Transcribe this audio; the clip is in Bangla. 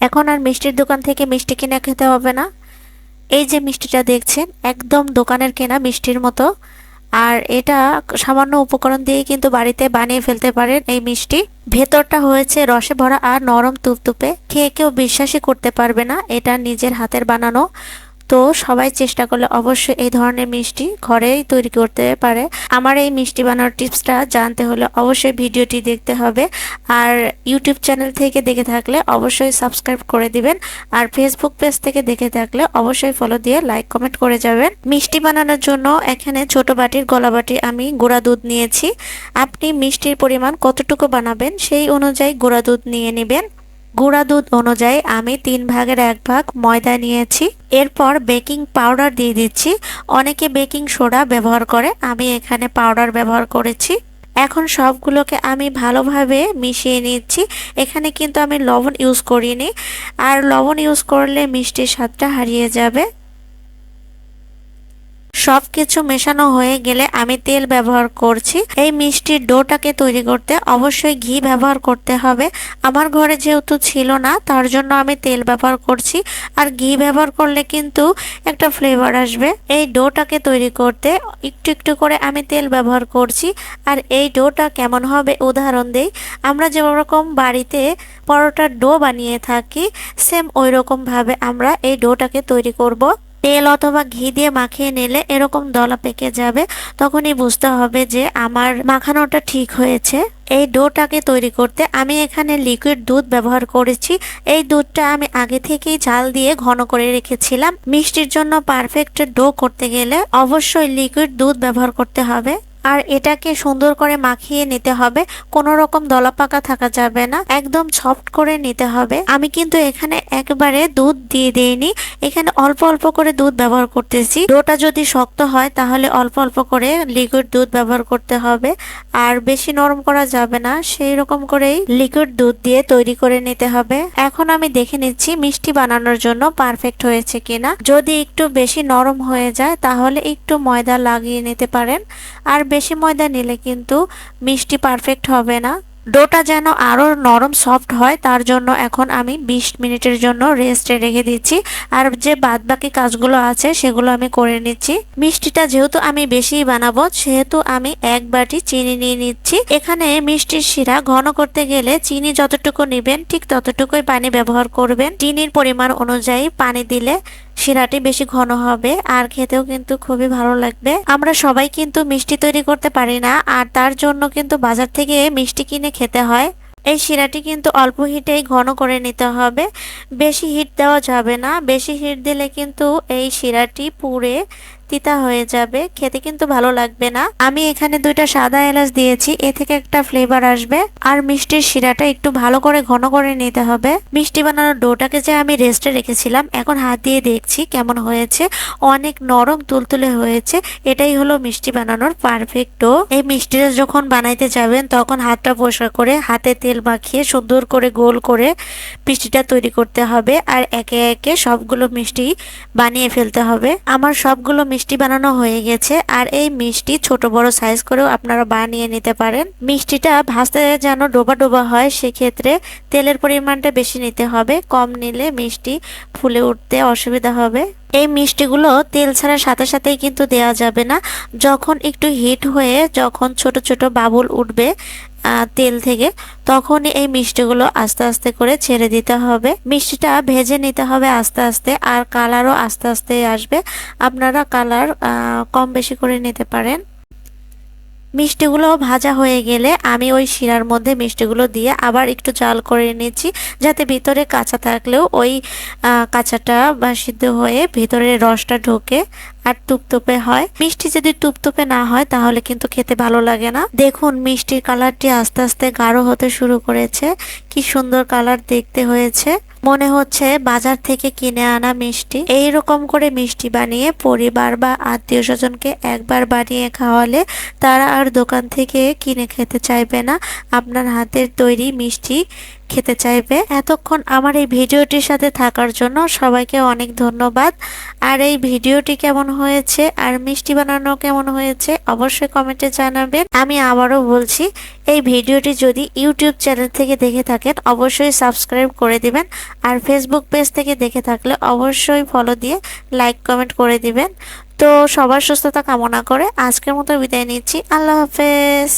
এখন আর মিষ্টির দোকান থেকে মিষ্টি কিনে খেতে হবে না। এই যে মিষ্টিটা দেখছেন, একদম দোকানের কেনা মিষ্টির মতো। আর এটা সামান্য উপকরণ দিয়ে কিন্তু বাড়িতে বানিয়ে ফেলতে পারেন এই মিষ্টি। ভেতরটা হয়েছে রসে ভরা আর নরম তুপতুপে। খেয়ে কেউ বিশ্বাসই করতে পারবে না, এটা নিজের হাতের বানানো। তো সবাই চেষ্টা করলে অবশ্যই এই ধরনের মিষ্টি ঘরেই তৈরি করতে পারে। আমার এই মিষ্টি বানানোর টিপসটা জানতে হলে অবশ্যই ভিডিওটি দেখতে হবে। আর ইউটিউব চ্যানেল থেকে দেখে থাকলে অবশ্যই সাবস্ক্রাইব করে দিবেন। আর ফেসবুক পেজ থেকে দেখে থাকলে অবশ্যই ফলো দিয়ে লাইক কমেন্ট করে যাবেন। মিষ্টি বানানোর জন্য এখানে ছোট বাটির, গলা বাটি আমি গুঁড়া দুধ নিয়েছি। আপনি মিষ্টির পরিমাণ কতটুকু বানাবেন সেই অনুযায়ী গুঁড়া দুধ নিয়ে নেবেন। গুঁড়া দুধ অনুযায়ী আমি তিন ভাগের এক ভাগ ময়দা নিয়েছি। এরপর বেকিং পাউডার দিয়ে দিচ্ছি। অনেকে বেকিং সোডা ব্যবহার করে, আমি এখানে পাউডার ব্যবহার করেছি। এখন সবগুলোকে আমি ভালোভাবে মিশিয়ে নিচ্ছি। এখানে কিন্তু আমি লবণ ইউজ করিনি। আর লবণ ইউজ করলে মিষ্টির স্বাদটা হারিয়ে যাবে। সব কিছু মেশানো হয়ে গেলে আমি তেল ব্যবহার করছি। এই মিষ্টির ডোটাকে তৈরি করতে অবশ্যই ঘি ব্যবহার করতে হবে। আমার ঘরে যেহেতু ছিল না, তার জন্য আমি তেল ব্যবহার করছি। আর ঘি ব্যবহার করলে কিন্তু একটা ফ্লেভার আসবে। এই ডোটাকে তৈরি করতে একটু একটু করে আমি তেল ব্যবহার করছি। আর এই ডোটা কেমন হবে উদাহরণ দেই। আমরা যেরকম বাড়িতে পরোটার ডো বানিয়ে থাকি সেম ওই রকমভাবে আমরা এই ডোটাকে তৈরি করব। তেল অথবা ঘি দিয়ে মাখিয়ে নিলে এরকম দলা পেকে যাবে, তখনই বুঝতে হবে যে আমার মাখানোটা ঠিক হয়েছে। এই ডোটাকে তৈরি করতে আমি এখানে লিকুইড দুধ ব্যবহার করেছি। এই দুধটা আমি আগে থেকেই জাল দিয়ে ঘন করে রেখেছিলাম। মিষ্টির জন্য পারফেক্ট ডো করতে গেলে অবশ্যই লিকুইড দুধ ব্যবহার করতে হবে। আর এটাকে সুন্দর করে মাখিয়ে নিতে হবে। কোনো রকম দলাপাকা থাকা যাবে না। একদম সফট করে নিতে হবে। আমি কিন্তু এখানে একবারে দুধ দিয়ে দিইনি। এখানে অল্প অল্প করে দুধ ব্যবহার করতেছি। ডোটা যদি শক্ত হয়, তাহলে অল্প অল্প করে লিকুইড দুধ ব্যবহার করতে হবে। আর বেশি নরম করা যাবে না। সেই রকম করেই লিকুইড দুধ দিয়ে তৈরি করে নিতে হবে। এখন আমি দেখে নিচ্ছি মিষ্টি বানানোর জন্য পারফেক্ট হয়েছে কিনা। যদি একটু বেশি নরম হয়ে যায়, তাহলে একটু ময়দা লাগিয়ে নিতে পারেন। আর বেশি ময়দা নিলে কিন্তু মিষ্টি পারফেক্ট হবে না। ডোটা যেন আরও নরম সফট হয়, তার জন্য এখন আমি ২০ মিনিটের জন্য রেস্টে রেখে দিচ্ছি। আর যে বাদ বাকি কাজগুলো আছে, সেগুলো আমি করে নিচ্ছি। মিষ্টিটা যেহেতু আমি বেশি বানাবো, সেহেতু আমি এক বাটি চিনি নিয়ে নিচ্ছি। এখানে মিষ্টির শিরা ঘন করতে গেলে চিনি যতটুকু নেবেন, ঠিক ততটুকুই পানি ব্যবহার করবেন। চিনির পরিমাণ অনুযায়ী পানি দিলে শিরাটি বেশি ঘন হবে, আর খেতেও কিন্তু খুবই ভালো লাগবে। আমরা সবাই কিন্তু মিষ্টি তৈরি করতে পারি না, আর তার জন্য কিন্তু বাজার থেকে মিষ্টি কিনে খেতে হয়। এই শিরাটি কিন্তু অল্প হিটেই ঘন করে নিতে হবে। বেশি হিট দেওয়া যাবে না, বেশি হিট দিলে কিন্তু এই শিরাটি পুড়ে তিতা হয়ে যাবে, খেতে কিন্তু ভালো লাগবে না। আমি এখানে দুইটা সাদা এলাচ দিয়েছি, এ থেকে একটা ফ্লেভার আসবে। আর মিষ্টির শিরাটা একটু ভালো করে ঘন করে নিতে হবে। মিষ্টি বানানোর ডোটাকে যে আমি রেস্টে রেখেছিলাম, এখন হাত দিয়ে দেখছি কেমন হয়েছে। অনেক নরম তুলতুলে হয়েছে, এটাই হলো মিষ্টি বানানোর পারফেক্ট ডো এই মিষ্টিটা যখন বানাইতে যাবেন, তখন হাতটা পরিষ্কার করে হাতে তেল মাখিয়ে সুন্দর করে গোল করে মিষ্টিটা তৈরি করতে হবে। আর একে একে সবগুলো মিষ্টি বানিয়ে ফেলতে হবে। আমার সবগুলো মিষ্টি বানানো হয়ে গেছে, আর এই মিষ্টি ছোট বড় সাইজ করেও আপনারা বানিয়ে নিতে পারেন। মিষ্টিটা ভাজতে যেন ডোবা ডোবা হয়, সেক্ষেত্রে তেলের পরিমাণটা বেশি নিতে হবে। কম নিলে মিষ্টি ফুলে উঠতে অসুবিধা হবে। এই মিষ্টিগুলো তেল ছাড়ার সাথে সাথেই কিন্তু দেওয়া যাবে না। যখন একটু হিট হয়ে, যখন ছোট ছোট বাবুল উঠবে তেল থেকে তখন এই মিষ্টিগুলো আস্তে আস্তে করে ছেড়ে দিতে হবে। মিষ্টিটা ভেজে নিতে হবে আস্তে আস্তে, আর কালারও আস্তে আস্তে আসবে। আপনারা কালার কম বেশি করে নিতে পারেন। মিষ্টিগুলো ভাজা হয়ে গেলে আমি ওই শিরার মধ্যে মিষ্টিগুলো দিয়ে আবার একটু জাল করে নিচ্ছি, যাতে ভিতরে কাঁচা থাকলেও ওই কাঁচাটা বা সিদ্ধ হয়ে ভিতরে রসটা ঢোকে। আর টুপটুপে হয়। মিষ্টি যদি টুপটুপে না হয়, তাহলে কিন্তু খেতে ভালো লাগে না। দেখুন, মিষ্টির কালারটি আস্তে আস্তে গাঢ় হতে শুরু করেছে। কি সুন্দর কালার দেখতে হয়েছে। মনে হচ্ছে বাজার থেকে কিনে আনা মিষ্টি। এই রকম করে মিষ্টি বানিয়ে পরিবার বা আত্মীয় স্বজনকে একবার বানিয়ে খাওয়ালে তারা আর দোকান থেকে কিনে খেতে চাইবে না। আপনার হাতের তৈরি মিষ্টি খেতে চাইবে। এতক্ষণ আমার এই ভিডিওটির সাথে থাকার জন্য সবাইকে অনেক ধন্যবাদ। আর এই ভিডিওটি কেমন হয়েছে আর মিষ্টি বানানো কেমন হয়েছে অবশ্যই কমেন্টে জানাবেন। আমি আবারও বলছি, এই ভিডিওটি যদি ইউটিউব চ্যানেল থেকে দেখে থাকেন, অবশ্যই সাবস্ক্রাইব করে দিবেন। আর ফেসবুক পেজ থেকে দেখে থাকলে অবশ্যই ফলো দিয়ে লাইক, কমেন্ট করে দিবেন। তো সবার সুস্থতা কামনা করে আজকের মতো বিদায় নিচ্ছি। আল্লাহ হাফেজ।